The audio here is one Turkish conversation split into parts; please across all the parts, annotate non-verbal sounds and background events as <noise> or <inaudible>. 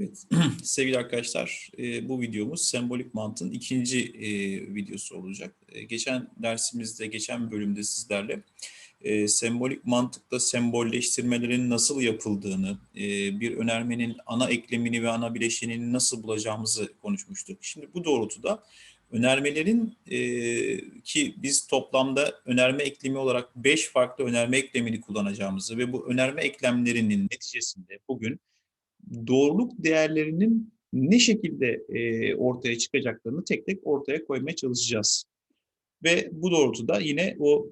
Evet, <clears throat> sevgili arkadaşlar, e, bu videomuz sembolik mantığın ikinci e, videosu olacak. E, geçen dersimizde, geçen bölümde sizlerle sembolik mantıkta sembolleştirmelerin nasıl yapıldığını, bir önermenin ana eklemini ve ana bileşenini nasıl bulacağımızı konuşmuştuk. Şimdi bu doğrultuda önermelerin ki biz toplamda önerme eklemi olarak beş farklı önerme eklemini kullanacağımızı ve bu önerme eklemlerinin neticesinde bugün doğruluk değerlerinin ne şekilde e, ortaya çıkacaklarını tek tek ortaya koymaya çalışacağız. Ve bu doğrultuda yine o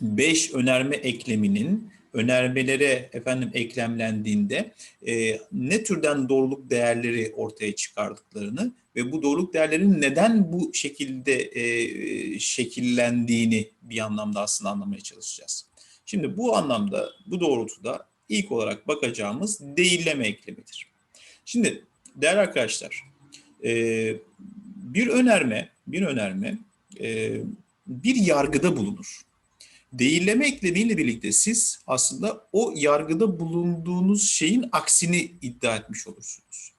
5 önerme ekleminin önermelere efendim eklemlendiğinde e, ne türden doğruluk değerleri ortaya çıkardıklarını ve bu doğruluk değerlerinin neden bu şekilde e, şekillendiğini bir anlamda aslında anlamaya çalışacağız. Şimdi bu anlamda bu doğrultuda ilk olarak bakacağımız değilleme eklemidir. Şimdi değerli arkadaşlar e, bir önerme bir önerme e, bir yargıda bulunur. Değilleme eklemiyle birlikte siz aslında o yargıda bulunduğunuz şeyin aksini iddia etmiş olursunuz.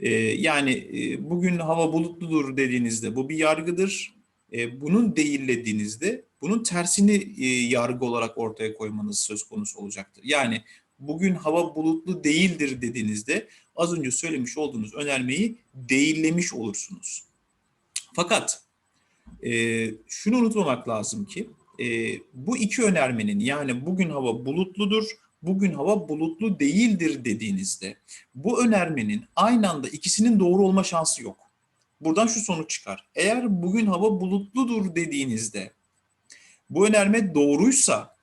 Ee, yani e, bugün hava bulutludur dediğinizde bu bir yargıdır. E, bunun değillediğinizde bunun tersini e, yargı olarak ortaya koymanız söz konusu olacaktır. Yani bugün hava bulutlu değildir dediğinizde az önce söylemiş olduğunuz önermeyi değillemiş olursunuz. Fakat e, şunu unutmamak lazım ki e, bu iki önermenin yani bugün hava bulutludur, bugün hava bulutlu değildir dediğinizde bu önermenin aynı anda ikisinin doğru olma şansı yok. Buradan şu sonuç çıkar. Eğer bugün hava bulutludur dediğinizde bu önerme doğruysa,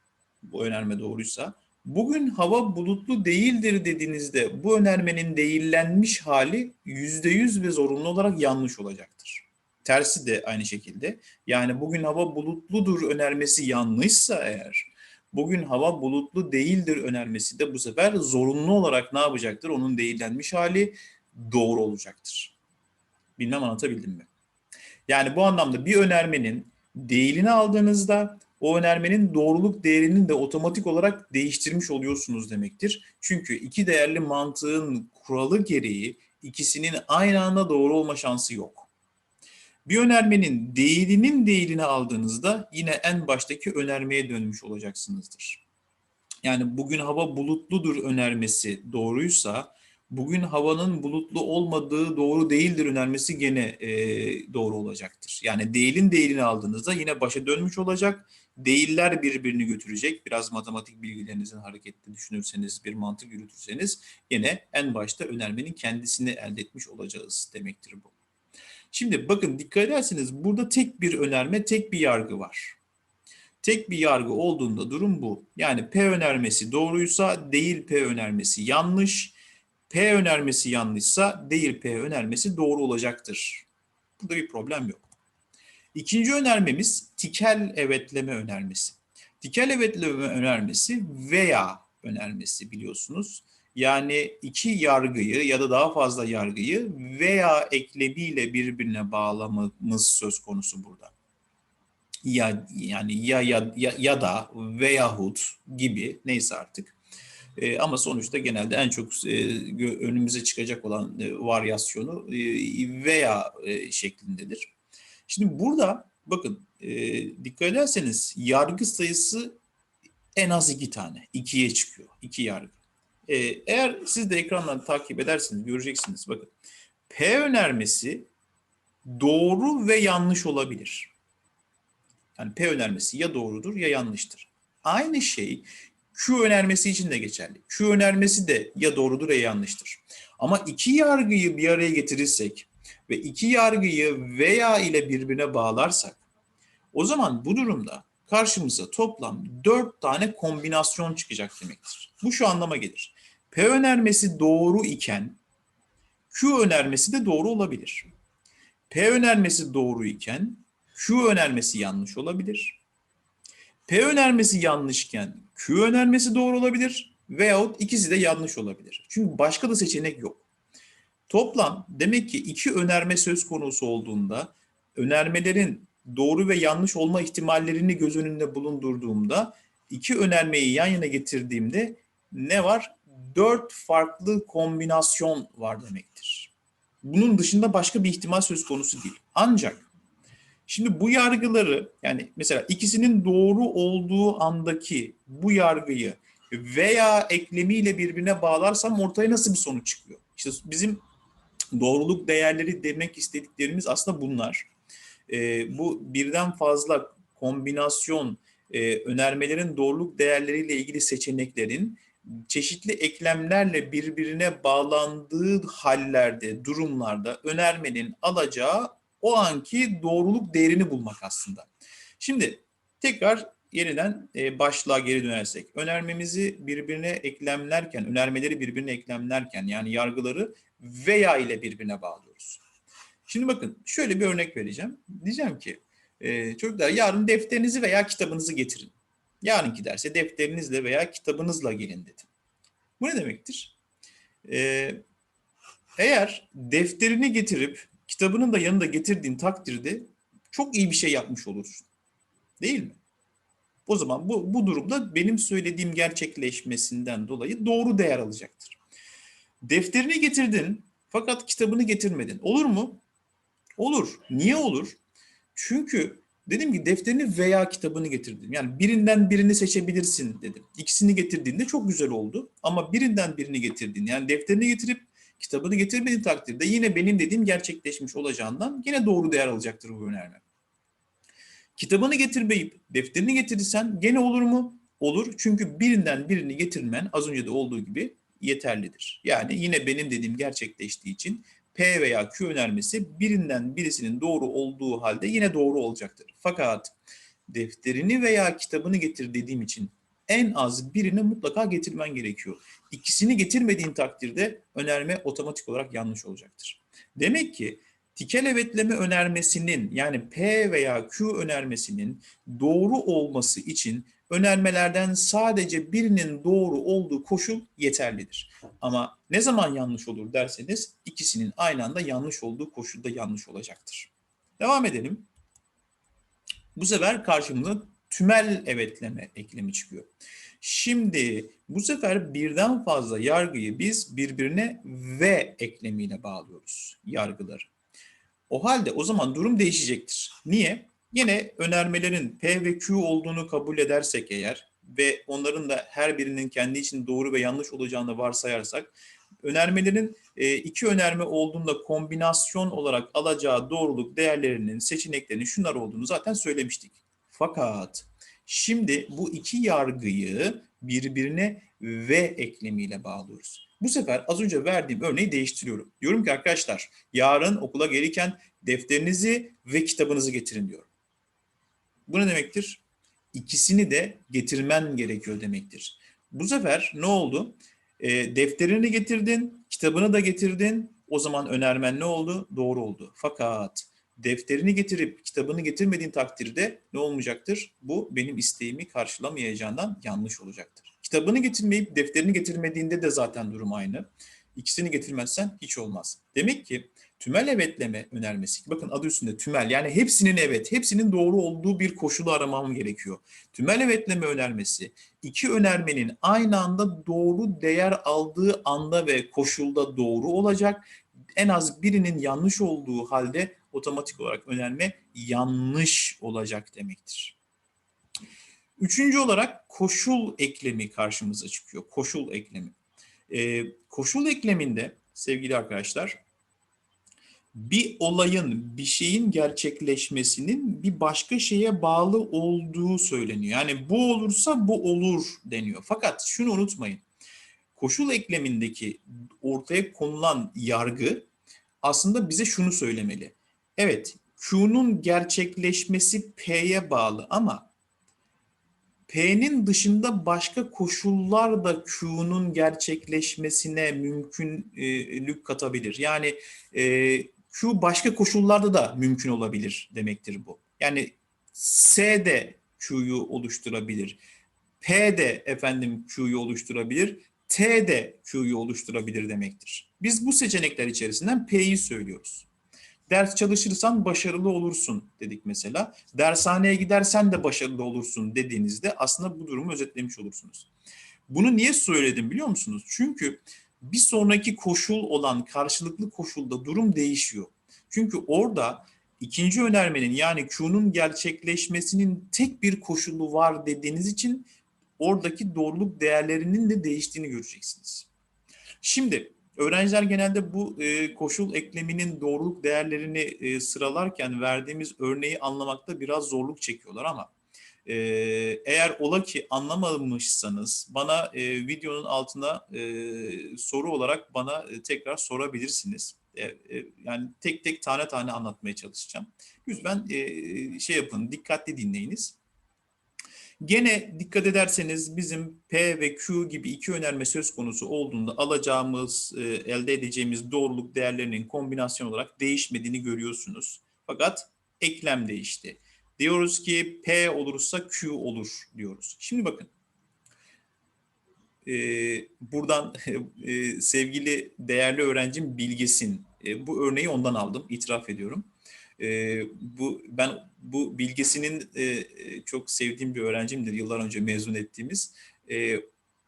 bu önerme doğruysa bugün hava bulutlu değildir dediğinizde bu önermenin değillenmiş hali yüzde yüz ve zorunlu olarak yanlış olacaktır. Tersi de aynı şekilde. Yani bugün hava bulutludur önermesi yanlışsa eğer, bugün hava bulutlu değildir önermesi de bu sefer zorunlu olarak ne yapacaktır? Onun değillenmiş hali doğru olacaktır. Bilmem anlatabildim mi? Yani bu anlamda bir önermenin değilini aldığınızda o önermenin doğruluk değerini de otomatik olarak değiştirmiş oluyorsunuz demektir. Çünkü iki değerli mantığın kuralı gereği ikisinin aynı anda doğru olma şansı yok. Bir önermenin değilinin değilini aldığınızda yine en baştaki önermeye dönmüş olacaksınızdır. Yani bugün hava bulutludur önermesi doğruysa bugün havanın bulutlu olmadığı doğru değildir önermesi gene e, doğru olacaktır. Yani değilin değilini aldığınızda yine başa dönmüş olacak. Değiller birbirini götürecek. Biraz matematik bilgilerinizin hareketli düşünürseniz, bir mantık yürütürseniz yine en başta önermenin kendisini elde etmiş olacağız demektir bu. Şimdi bakın dikkat ederseniz burada tek bir önerme, tek bir yargı var. Tek bir yargı olduğunda durum bu. Yani P önermesi doğruysa değil P önermesi yanlış. P önermesi yanlışsa değil P önermesi doğru olacaktır. Burada bir problem yok. İkinci önermemiz tikel evetleme önermesi. Tikel evetleme önermesi veya önermesi biliyorsunuz. Yani iki yargıyı ya da daha fazla yargıyı veya eklemiyle birbirine bağlamamız söz konusu burada. Ya yani ya ya ya, ya da veyahut gibi neyse artık. E, ama sonuçta genelde en çok e, önümüze çıkacak olan e, varyasyonu e, veya e, şeklindedir. Şimdi burada bakın e, dikkat ederseniz yargı sayısı en az iki tane. ikiye çıkıyor. iki yargı. E, eğer siz de ekrandan takip ederseniz göreceksiniz. Bakın P önermesi doğru ve yanlış olabilir. Yani P önermesi ya doğrudur ya yanlıştır. Aynı şey Q önermesi için de geçerli. Q önermesi de ya doğrudur ya yanlıştır. Ama iki yargıyı bir araya getirirsek ve iki yargıyı veya ile birbirine bağlarsak o zaman bu durumda karşımıza toplam dört tane kombinasyon çıkacak demektir. Bu şu anlama gelir. P önermesi doğru iken Q önermesi de doğru olabilir. P önermesi doğru iken Q önermesi yanlış olabilir. P önermesi yanlışken Q önermesi doğru olabilir veyahut ikisi de yanlış olabilir. Çünkü başka da seçenek yok. Toplam demek ki iki önerme söz konusu olduğunda önermelerin doğru ve yanlış olma ihtimallerini göz önünde bulundurduğumda iki önermeyi yan yana getirdiğimde ne var? dört farklı kombinasyon var demektir. Bunun dışında başka bir ihtimal söz konusu değil. Ancak şimdi bu yargıları yani mesela ikisinin doğru olduğu andaki bu yargıyı veya eklemiyle birbirine bağlarsam ortaya nasıl bir sonuç çıkıyor? İşte bizim doğruluk değerleri demek istediklerimiz aslında bunlar. Ee, bu birden fazla kombinasyon e, önermelerin doğruluk değerleriyle ilgili seçeneklerin çeşitli eklemlerle birbirine bağlandığı hallerde, durumlarda önermenin alacağı o anki doğruluk değerini bulmak aslında. Şimdi tekrar yeniden e, başlığa geri dönersek, önermemizi birbirine eklemlerken, önermeleri birbirine eklemlerken yani yargıları veya ile birbirine bağlıyoruz. Şimdi bakın şöyle bir örnek vereceğim. Diyeceğim ki e, çocuklar yarın defterinizi veya kitabınızı getirin. Yarınki derse defterinizle veya kitabınızla gelin dedim. Bu ne demektir? Ee, eğer defterini getirip kitabının da yanında getirdiğin takdirde çok iyi bir şey yapmış olursun. Değil mi? O zaman bu, bu durumda benim söylediğim gerçekleşmesinden dolayı doğru değer alacaktır. Defterini getirdin fakat kitabını getirmedin. Olur mu? Olur. Niye olur? Çünkü dedim ki defterini veya kitabını getirdim. Yani birinden birini seçebilirsin dedim. İkisini getirdiğinde çok güzel oldu. Ama birinden birini getirdin. Yani defterini getirip kitabını getirmediğin takdirde yine benim dediğim gerçekleşmiş olacağından yine doğru değer alacaktır bu önerme. Kitabını getirmeyip defterini getirirsen gene olur mu? Olur. Çünkü birinden birini getirmen az önce de olduğu gibi yeterlidir. Yani yine benim dediğim gerçekleştiği için P veya Q önermesi birinden birisinin doğru olduğu halde yine doğru olacaktır. Fakat defterini veya kitabını getir dediğim için en az birini mutlaka getirmen gerekiyor. İkisini getirmediğin takdirde önerme otomatik olarak yanlış olacaktır. Demek ki tikel evetleme önermesinin yani P veya Q önermesinin doğru olması için önermelerden sadece birinin doğru olduğu koşul yeterlidir. Ama ne zaman yanlış olur derseniz ikisinin aynı anda yanlış olduğu koşulda yanlış olacaktır. Devam edelim. Bu sefer karşımıza tümel evetleme eklemi çıkıyor. Şimdi bu sefer birden fazla yargıyı biz birbirine ve eklemiyle bağlıyoruz yargıları. O halde o zaman durum değişecektir. Niye? Yine önermelerin P ve Q olduğunu kabul edersek eğer ve onların da her birinin kendi için doğru ve yanlış olacağını varsayarsak önermelerin e, iki önerme olduğunda kombinasyon olarak alacağı doğruluk değerlerinin seçeneklerinin şunlar olduğunu zaten söylemiştik. Fakat şimdi bu iki yargıyı birbirine ve eklemiyle bağlıyoruz. Bu sefer az önce verdiğim örneği değiştiriyorum. Diyorum ki arkadaşlar yarın okula gelirken defterinizi ve kitabınızı getirin diyorum. Bu ne demektir? İkisini de getirmen gerekiyor demektir. Bu sefer ne oldu? E, defterini getirdin, kitabını da getirdin. O zaman önermen ne oldu? Doğru oldu. Fakat defterini getirip kitabını getirmediğin takdirde ne olmayacaktır? Bu benim isteğimi karşılamayacağından yanlış olacaktır. Kitabını getirmeyip defterini getirmediğinde de zaten durum aynı. İkisini getirmezsen hiç olmaz. Demek ki tümel evetleme önermesi. Bakın adı üstünde tümel yani hepsinin evet, hepsinin doğru olduğu bir koşulu aramam gerekiyor. Tümel evetleme önermesi iki önermenin aynı anda doğru değer aldığı anda ve koşulda doğru olacak. En az birinin yanlış olduğu halde otomatik olarak önerme yanlış olacak demektir. Üçüncü olarak koşul eklemi karşımıza çıkıyor. Koşul eklemi. Ee, koşul ekleminde sevgili arkadaşlar bir olayın, bir şeyin gerçekleşmesinin bir başka şeye bağlı olduğu söyleniyor. Yani bu olursa bu olur deniyor. Fakat şunu unutmayın. Koşul eklemindeki ortaya konulan yargı aslında bize şunu söylemeli. Evet, Q'nun gerçekleşmesi P'ye bağlı ama P'nin dışında başka koşullar da Q'nun gerçekleşmesine mümkünlük katabilir. Yani e, Q başka koşullarda da mümkün olabilir demektir bu. Yani S de Q'yu oluşturabilir. P de efendim Q'yu oluşturabilir. T de Q'yu oluşturabilir demektir. Biz bu seçenekler içerisinden P'yi söylüyoruz. Ders çalışırsan başarılı olursun dedik mesela. Dershaneye gidersen de başarılı olursun dediğinizde aslında bu durumu özetlemiş olursunuz. Bunu niye söyledim biliyor musunuz? Çünkü bir sonraki koşul olan karşılıklı koşulda durum değişiyor. Çünkü orada ikinci önermenin yani Q'nun gerçekleşmesinin tek bir koşulu var dediğiniz için oradaki doğruluk değerlerinin de değiştiğini göreceksiniz. Şimdi öğrenciler genelde bu e, koşul ekleminin doğruluk değerlerini e, sıralarken verdiğimiz örneği anlamakta biraz zorluk çekiyorlar ama e, eğer ola ki anlamamışsanız bana e, videonun altına e, soru olarak bana e, tekrar sorabilirsiniz. E, e, yani tek tek tane tane anlatmaya çalışacağım. Lütfen e, şey yapın, dikkatli dinleyiniz. Gene dikkat ederseniz bizim P ve Q gibi iki önerme söz konusu olduğunda alacağımız, e, elde edeceğimiz doğruluk değerlerinin kombinasyon olarak değişmediğini görüyorsunuz. Fakat eklem değişti. Diyoruz ki P olursa Q olur diyoruz. Şimdi bakın. E, buradan <laughs> e, sevgili değerli öğrencim Bilgesin. Bu örneği ondan aldım, itiraf ediyorum. E, bu ben bu bilgisinin e, çok sevdiğim bir öğrencimdir yıllar önce mezun ettiğimiz. E,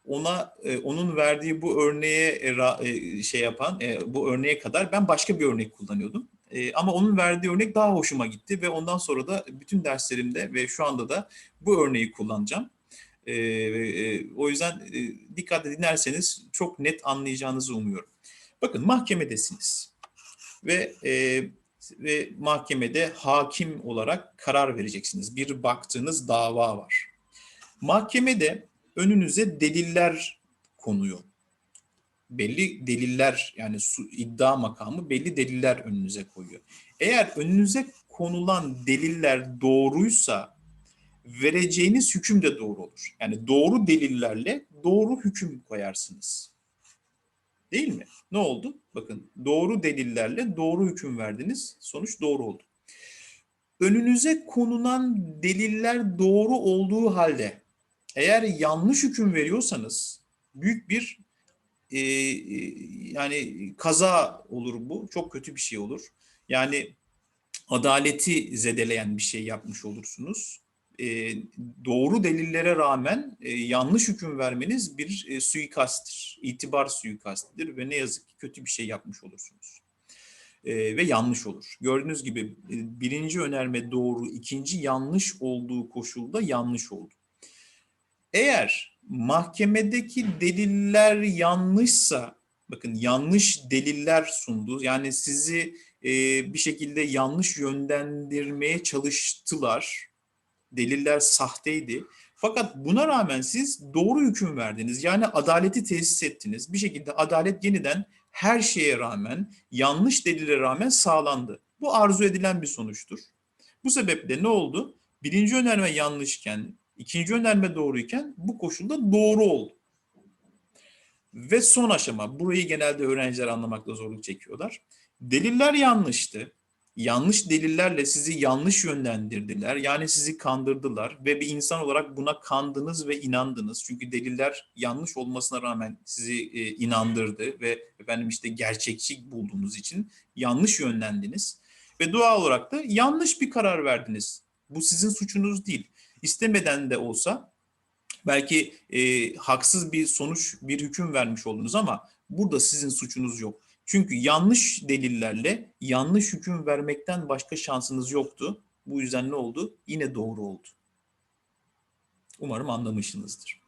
ona e, onun verdiği bu örneğe e, e, şey yapan e, bu örneğe kadar ben başka bir örnek kullanıyordum. E, ama onun verdiği örnek daha hoşuma gitti ve ondan sonra da bütün derslerimde ve şu anda da bu örneği kullanacağım. E, e, o yüzden e, dikkatle dinlerseniz çok net anlayacağınızı umuyorum. Bakın mahkemedesiniz ve e, ve mahkemede hakim olarak karar vereceksiniz. Bir baktığınız dava var. Mahkemede önünüze deliller konuyor. Belli deliller yani iddia makamı belli deliller önünüze koyuyor. Eğer önünüze konulan deliller doğruysa vereceğiniz hüküm de doğru olur. Yani doğru delillerle doğru hüküm koyarsınız. Değil mi? Ne oldu? Bakın doğru delillerle doğru hüküm verdiniz. Sonuç doğru oldu. Önünüze konulan deliller doğru olduğu halde eğer yanlış hüküm veriyorsanız büyük bir e, yani kaza olur bu. Çok kötü bir şey olur. Yani adaleti zedeleyen bir şey yapmış olursunuz e, doğru delillere rağmen e, yanlış hüküm vermeniz bir e, suikasttir. İtibar suikastidir ve ne yazık ki kötü bir şey yapmış olursunuz. E, ve yanlış olur. Gördüğünüz gibi e, birinci önerme doğru, ikinci yanlış olduğu koşulda yanlış oldu. Eğer mahkemedeki deliller yanlışsa, bakın yanlış deliller sundu, yani sizi e, bir şekilde yanlış yönlendirmeye çalıştılar, deliller sahteydi. Fakat buna rağmen siz doğru hüküm verdiniz. Yani adaleti tesis ettiniz. Bir şekilde adalet yeniden her şeye rağmen, yanlış delile rağmen sağlandı. Bu arzu edilen bir sonuçtur. Bu sebeple ne oldu? Birinci önerme yanlışken, ikinci önerme doğruyken bu koşulda doğru oldu. Ve son aşama, burayı genelde öğrenciler anlamakta zorluk çekiyorlar. Deliller yanlıştı yanlış delillerle sizi yanlış yönlendirdiler. Yani sizi kandırdılar ve bir insan olarak buna kandınız ve inandınız. Çünkü deliller yanlış olmasına rağmen sizi e, inandırdı ve efendim işte gerçekçi bulduğunuz için yanlış yönlendiniz. Ve doğal olarak da yanlış bir karar verdiniz. Bu sizin suçunuz değil. İstemeden de olsa belki e, haksız bir sonuç, bir hüküm vermiş oldunuz ama burada sizin suçunuz yok. Çünkü yanlış delillerle yanlış hüküm vermekten başka şansınız yoktu. Bu yüzden ne oldu? Yine doğru oldu. Umarım anlamışsınızdır.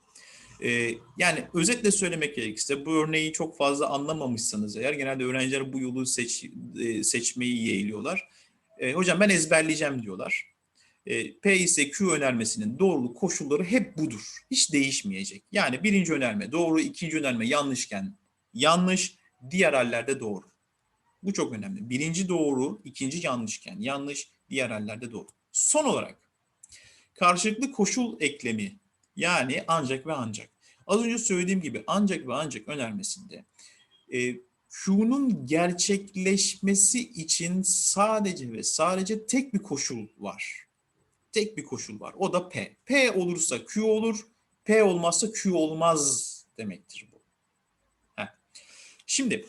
Ee, yani özetle söylemek gerekirse bu örneği çok fazla anlamamışsanız eğer genelde öğrenciler bu yolu seç, e, seçmeyi yeğliyorlar. E, hocam ben ezberleyeceğim diyorlar. E, P ise Q önermesinin doğruluk koşulları hep budur. Hiç değişmeyecek. Yani birinci önerme doğru, ikinci önerme yanlışken yanlış, diğer hallerde doğru. Bu çok önemli. Birinci doğru, ikinci yanlışken yanlış, diğer hallerde doğru. Son olarak karşılıklı koşul eklemi yani ancak ve ancak. Az önce söylediğim gibi ancak ve ancak önermesinde e, Q'nun gerçekleşmesi için sadece ve sadece tek bir koşul var. Tek bir koşul var. O da P. P olursa Q olur. P olmazsa Q olmaz demektir. Şimdi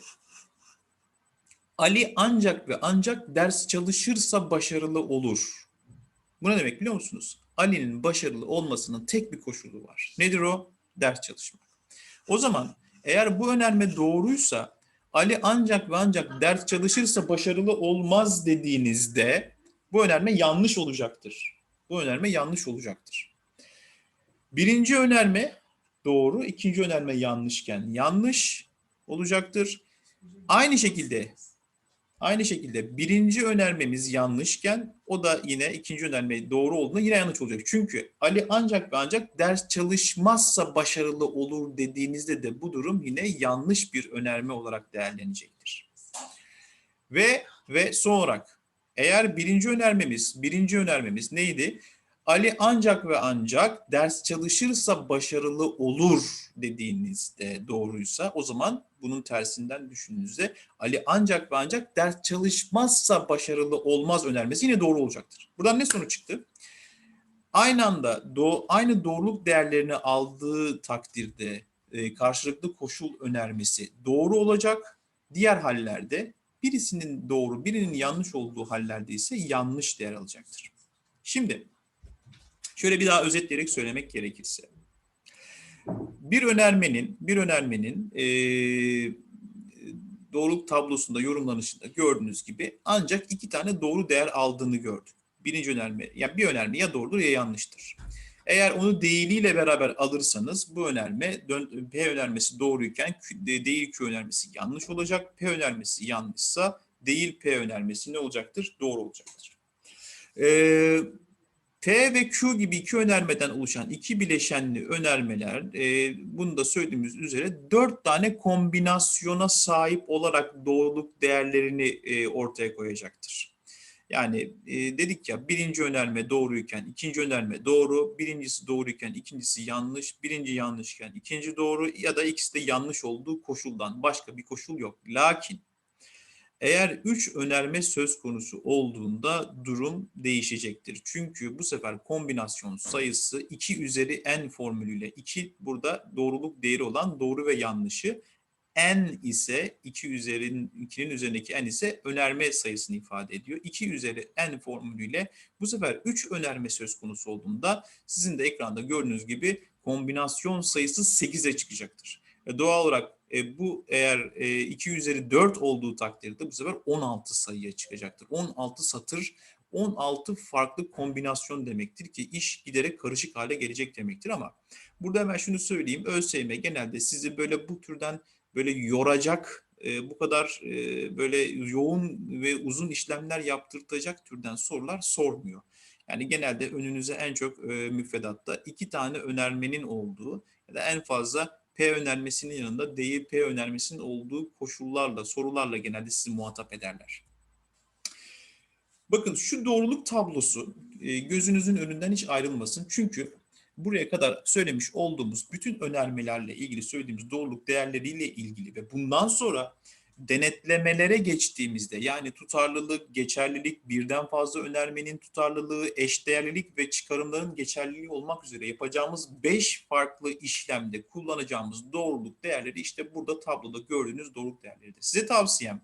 Ali ancak ve ancak ders çalışırsa başarılı olur. Bu ne demek biliyor musunuz? Ali'nin başarılı olmasının tek bir koşulu var. Nedir o? Ders çalışmak. O zaman eğer bu önerme doğruysa Ali ancak ve ancak ders çalışırsa başarılı olmaz dediğinizde bu önerme yanlış olacaktır. Bu önerme yanlış olacaktır. Birinci önerme doğru, ikinci önerme yanlışken yanlış olacaktır. Aynı şekilde aynı şekilde birinci önermemiz yanlışken o da yine ikinci önerme doğru olduğunda yine yanlış olacak. Çünkü Ali ancak ve ancak ders çalışmazsa başarılı olur dediğinizde de bu durum yine yanlış bir önerme olarak değerlenecektir. Ve ve son olarak eğer birinci önermemiz, birinci önermemiz neydi? Ali ancak ve ancak ders çalışırsa başarılı olur dediğinizde doğruysa o zaman bunun tersinden düşündüğünüzde Ali ancak ve ancak ders çalışmazsa başarılı olmaz önermesi yine doğru olacaktır. Buradan ne sonuç çıktı? Aynı anda do aynı doğruluk değerlerini aldığı takdirde e, karşılıklı koşul önermesi doğru olacak. Diğer hallerde birisinin doğru, birinin yanlış olduğu hallerde ise yanlış değer alacaktır. Şimdi Şöyle bir daha özetleyerek söylemek gerekirse. Bir önermenin, bir önermenin e, doğruluk tablosunda yorumlanışında gördüğünüz gibi ancak iki tane doğru değer aldığını gördük. Birinci önerme, yani bir önerme ya doğrudur ya yanlıştır. Eğer onu değiliyle beraber alırsanız bu önerme P önermesi doğruyken değil Q önermesi yanlış olacak. P önermesi yanlışsa değil P önermesi ne olacaktır? Doğru olacaktır. Ee, P ve Q gibi iki önermeden oluşan iki bileşenli önermeler, e, bunu da söylediğimiz üzere dört tane kombinasyona sahip olarak doğruluk değerlerini e, ortaya koyacaktır. Yani e, dedik ya birinci önerme doğruyken ikinci önerme doğru, birincisi doğruyken ikincisi yanlış, birinci yanlışken ikinci doğru ya da ikisi de yanlış olduğu koşuldan başka bir koşul yok. Lakin eğer 3 önerme söz konusu olduğunda durum değişecektir. Çünkü bu sefer kombinasyon sayısı 2 üzeri n formülüyle 2 burada doğruluk değeri olan doğru ve yanlışı n ise 2 üzerin 2'nin üzerindeki n ise önerme sayısını ifade ediyor. 2 üzeri n formülüyle bu sefer 3 önerme söz konusu olduğunda sizin de ekranda gördüğünüz gibi kombinasyon sayısı 8'e çıkacaktır. E, doğal olarak e, bu eğer e, 2 üzeri 4 olduğu takdirde bu sefer 16 sayıya çıkacaktır. 16 satır 16 farklı kombinasyon demektir ki iş giderek karışık hale gelecek demektir ama burada hemen şunu söyleyeyim. ÖSYM genelde sizi böyle bu türden böyle yoracak, e, bu kadar e, böyle yoğun ve uzun işlemler yaptırtacak türden sorular sormuyor. Yani genelde önünüze en çok e, müfredatta iki tane önermenin olduğu ya da en fazla P önermesinin yanında değil P önermesinin olduğu koşullarla, sorularla genelde sizi muhatap ederler. Bakın şu doğruluk tablosu e, gözünüzün önünden hiç ayrılmasın. Çünkü buraya kadar söylemiş olduğumuz bütün önermelerle ilgili söylediğimiz doğruluk değerleriyle ilgili ve bundan sonra denetlemelere geçtiğimizde yani tutarlılık, geçerlilik, birden fazla önermenin tutarlılığı, eşdeğerlilik ve çıkarımların geçerliliği olmak üzere yapacağımız 5 farklı işlemde kullanacağımız doğruluk değerleri işte burada tabloda gördüğünüz doğruluk değerleridir. Size tavsiyem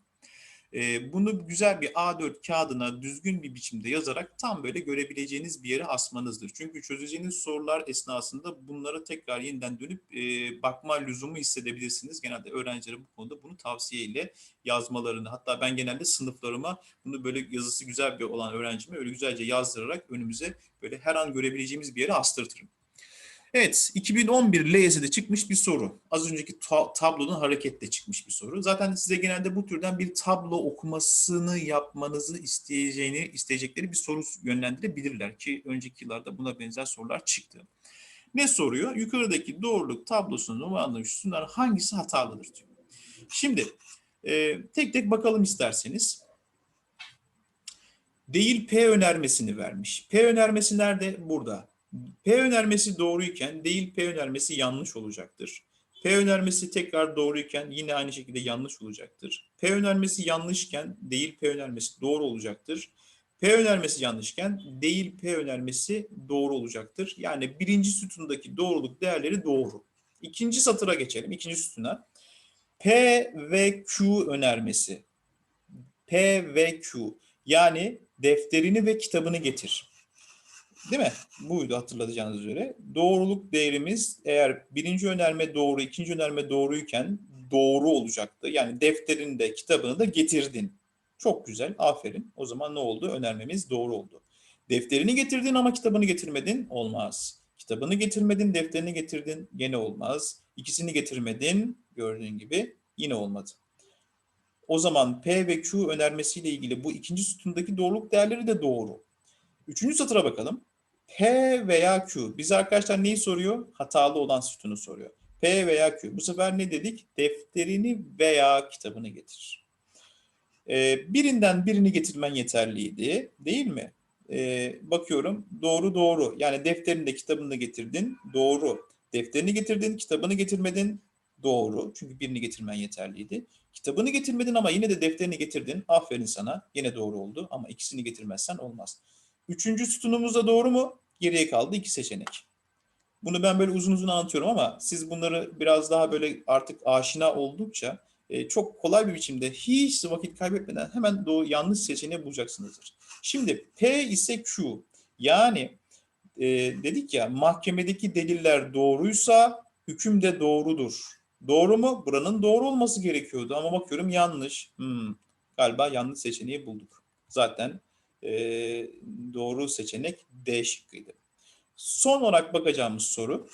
e, bunu güzel bir A4 kağıdına düzgün bir biçimde yazarak tam böyle görebileceğiniz bir yere asmanızdır. Çünkü çözeceğiniz sorular esnasında bunlara tekrar yeniden dönüp e, bakma lüzumu hissedebilirsiniz. Genelde öğrencilere bu konuda bunu tavsiyeyle yazmalarını hatta ben genelde sınıflarıma bunu böyle yazısı güzel bir olan öğrencime öyle güzelce yazdırarak önümüze böyle her an görebileceğimiz bir yere astırtırım. Evet, 2011 LYS'de çıkmış bir soru. Az önceki ta- tablonun hareketle çıkmış bir soru. Zaten size genelde bu türden bir tablo okumasını yapmanızı isteyeceğini, isteyecekleri bir soru yönlendirebilirler ki önceki yıllarda buna benzer sorular çıktı. Ne soruyor? Yukarıdaki doğruluk tablosunun numaralı şunlar hangisi hatalıdır diyor. Şimdi e, tek tek bakalım isterseniz. Değil P önermesini vermiş. P önermesi nerede? Burada. P önermesi doğruyken değil P önermesi yanlış olacaktır. P önermesi tekrar doğruyken yine aynı şekilde yanlış olacaktır. P önermesi yanlışken değil P önermesi doğru olacaktır. P önermesi yanlışken değil P önermesi doğru olacaktır. Yani birinci sütundaki doğruluk değerleri doğru. İkinci satıra geçelim, ikinci sütuna. P ve Q önermesi. P ve Q. Yani defterini ve kitabını getir Değil mi? Buydu hatırlayacağınız üzere. Doğruluk değerimiz eğer birinci önerme doğru, ikinci önerme doğruyken doğru olacaktı. Yani defterini de kitabını da getirdin. Çok güzel, aferin. O zaman ne oldu? Önermemiz doğru oldu. Defterini getirdin ama kitabını getirmedin, olmaz. Kitabını getirmedin, defterini getirdin, gene olmaz. İkisini getirmedin, gördüğün gibi yine olmadı. O zaman P ve Q önermesiyle ilgili bu ikinci sütundaki doğruluk değerleri de doğru. Üçüncü satıra bakalım. P veya Q. Bize arkadaşlar neyi soruyor? Hatalı olan sütunu soruyor. P veya Q. Bu sefer ne dedik? Defterini veya kitabını getir. Ee, birinden birini getirmen yeterliydi. Değil mi? Ee, bakıyorum. Doğru doğru. Yani defterini de kitabını da getirdin. Doğru. Defterini getirdin, kitabını getirmedin. Doğru. Çünkü birini getirmen yeterliydi. Kitabını getirmedin ama yine de defterini getirdin. Aferin sana. Yine doğru oldu ama ikisini getirmezsen olmaz. Üçüncü sütunumuz da doğru mu? Geriye kaldı iki seçenek. Bunu ben böyle uzun uzun anlatıyorum ama siz bunları biraz daha böyle artık aşina oldukça e, çok kolay bir biçimde hiç vakit kaybetmeden hemen doğru yanlış seçeneği bulacaksınızdır. Şimdi P ise Q. Yani e, dedik ya mahkemedeki deliller doğruysa hüküm de doğrudur. Doğru mu? Buranın doğru olması gerekiyordu ama bakıyorum yanlış. Hmm, galiba yanlış seçeneği bulduk. Zaten e, doğru seçenek D şıkkıydı. Son olarak bakacağımız soru,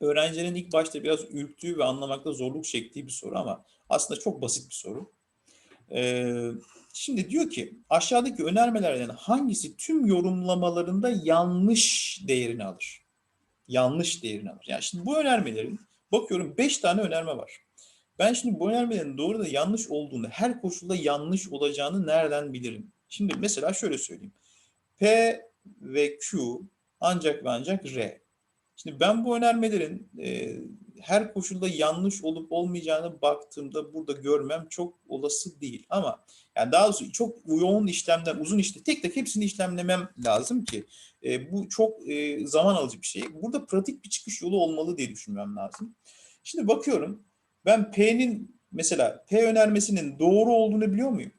öğrencilerin ilk başta biraz ürktüğü ve anlamakta zorluk çektiği bir soru ama aslında çok basit bir soru. Ee, şimdi diyor ki aşağıdaki önermelerden hangisi tüm yorumlamalarında yanlış değerini alır? Yanlış değerini alır. Yani şimdi bu önermelerin bakıyorum 5 tane önerme var. Ben şimdi bu önermelerin doğru da yanlış olduğunu, her koşulda yanlış olacağını nereden bilirim? Şimdi mesela şöyle söyleyeyim. P ve Q ancak ve ancak R. Şimdi ben bu önermelerin e, her koşulda yanlış olup olmayacağını baktığımda burada görmem çok olası değil. Ama yani daha doğrusu çok yoğun işlemden, uzun işte tek tek hepsini işlemlemem lazım ki e, bu çok e, zaman alıcı bir şey. Burada pratik bir çıkış yolu olmalı diye düşünmem lazım. Şimdi bakıyorum ben P'nin mesela P önermesinin doğru olduğunu biliyor muyum?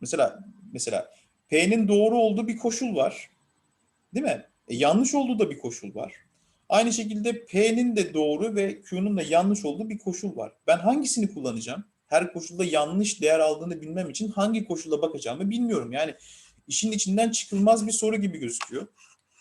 Mesela mesela P'nin doğru olduğu bir koşul var. Değil mi? E, yanlış olduğu da bir koşul var. Aynı şekilde P'nin de doğru ve Q'nun da yanlış olduğu bir koşul var. Ben hangisini kullanacağım? Her koşulda yanlış değer aldığını bilmem için hangi koşula bakacağımı bilmiyorum. Yani işin içinden çıkılmaz bir soru gibi gözüküyor.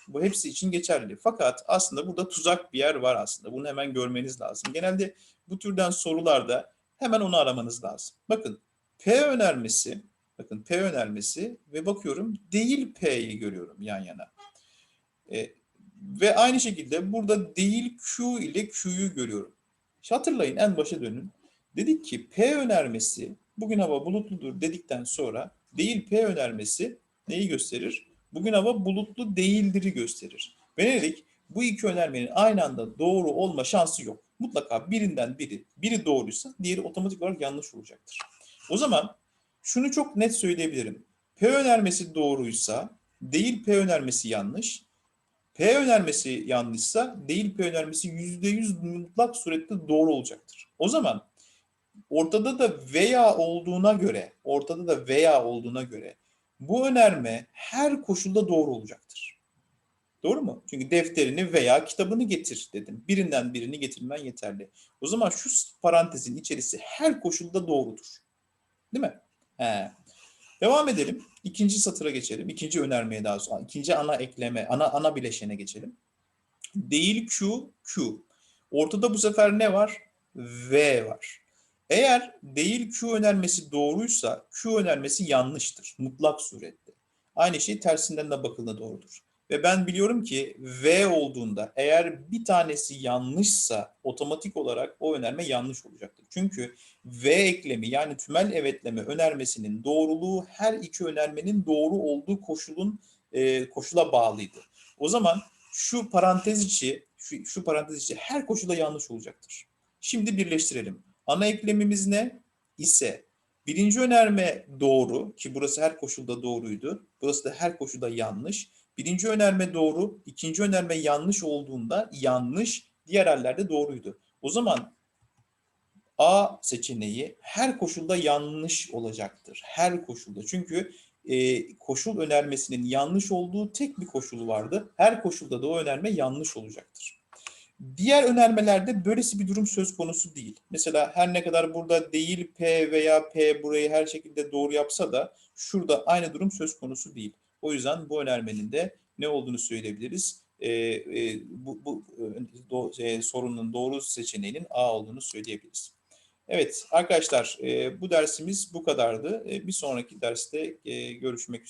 Bu hepsi için geçerli. Fakat aslında burada tuzak bir yer var aslında. Bunu hemen görmeniz lazım. Genelde bu türden sorularda hemen onu aramanız lazım. Bakın P önermesi, bakın P önermesi ve bakıyorum değil P'yi görüyorum yan yana. E, ve aynı şekilde burada değil Q ile Q'yu görüyorum. İşte hatırlayın en başa dönün. Dedik ki P önermesi bugün hava bulutludur dedikten sonra değil P önermesi neyi gösterir? Bugün hava bulutlu değildir'i gösterir. Ve ne dedik? Bu iki önermenin aynı anda doğru olma şansı yok. Mutlaka birinden biri, biri doğruysa diğeri otomatik olarak yanlış olacaktır. O zaman şunu çok net söyleyebilirim. P önermesi doğruysa değil P önermesi yanlış. P önermesi yanlışsa değil P önermesi %100 mutlak surette doğru olacaktır. O zaman ortada da veya olduğuna göre, ortada da veya olduğuna göre bu önerme her koşulda doğru olacaktır. Doğru mu? Çünkü defterini veya kitabını getir dedim. Birinden birini getirmen yeterli. O zaman şu parantezin içerisi her koşulda doğrudur. Değil mi? He. Devam edelim. İkinci satıra geçelim. İkinci önermeye daha sonra. ikinci ana ekleme, ana ana bileşene geçelim. Değil Q, Q. Ortada bu sefer ne var? V var. Eğer değil Q önermesi doğruysa Q önermesi yanlıştır. Mutlak surette. Aynı şey tersinden de bakıldığında doğrudur. Ve ben biliyorum ki V olduğunda eğer bir tanesi yanlışsa otomatik olarak o önerme yanlış olacaktır. Çünkü V eklemi yani tümel evetleme önermesinin doğruluğu her iki önermenin doğru olduğu koşulun e, koşula bağlıydı. O zaman şu parantez içi şu, şu parantez içi her koşulda yanlış olacaktır. Şimdi birleştirelim. Ana eklemimiz ne? ise birinci önerme doğru ki burası her koşulda doğruydu. Burası da her koşulda yanlış. Birinci önerme doğru, ikinci önerme yanlış olduğunda yanlış, diğer hallerde doğruydu. O zaman A seçeneği her koşulda yanlış olacaktır. Her koşulda. Çünkü e, koşul önermesinin yanlış olduğu tek bir koşulu vardı. Her koşulda da o önerme yanlış olacaktır. Diğer önermelerde böylesi bir durum söz konusu değil. Mesela her ne kadar burada değil P veya P burayı her şekilde doğru yapsa da şurada aynı durum söz konusu değil. O yüzden bu önermenin de ne olduğunu söyleyebiliriz. E, e, bu bu e, do, e, sorunun doğru seçeneğinin A olduğunu söyleyebiliriz. Evet arkadaşlar e, bu dersimiz bu kadardı. E, bir sonraki derste e, görüşmek üzere.